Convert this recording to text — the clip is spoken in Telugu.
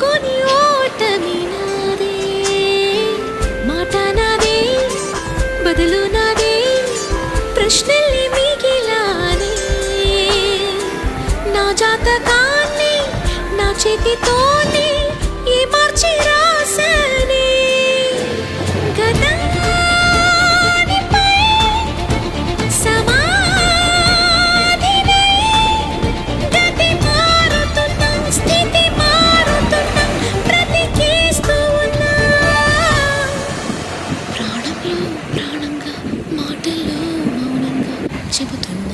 ఒప్పుకొని ఓటమి నాదే మాట నాదే బదులు నాదే ప్రశ్నల్ని మిగిలానే నా జాతకాన్ని నా చేతితోనే ఏ మార్చి 先不等。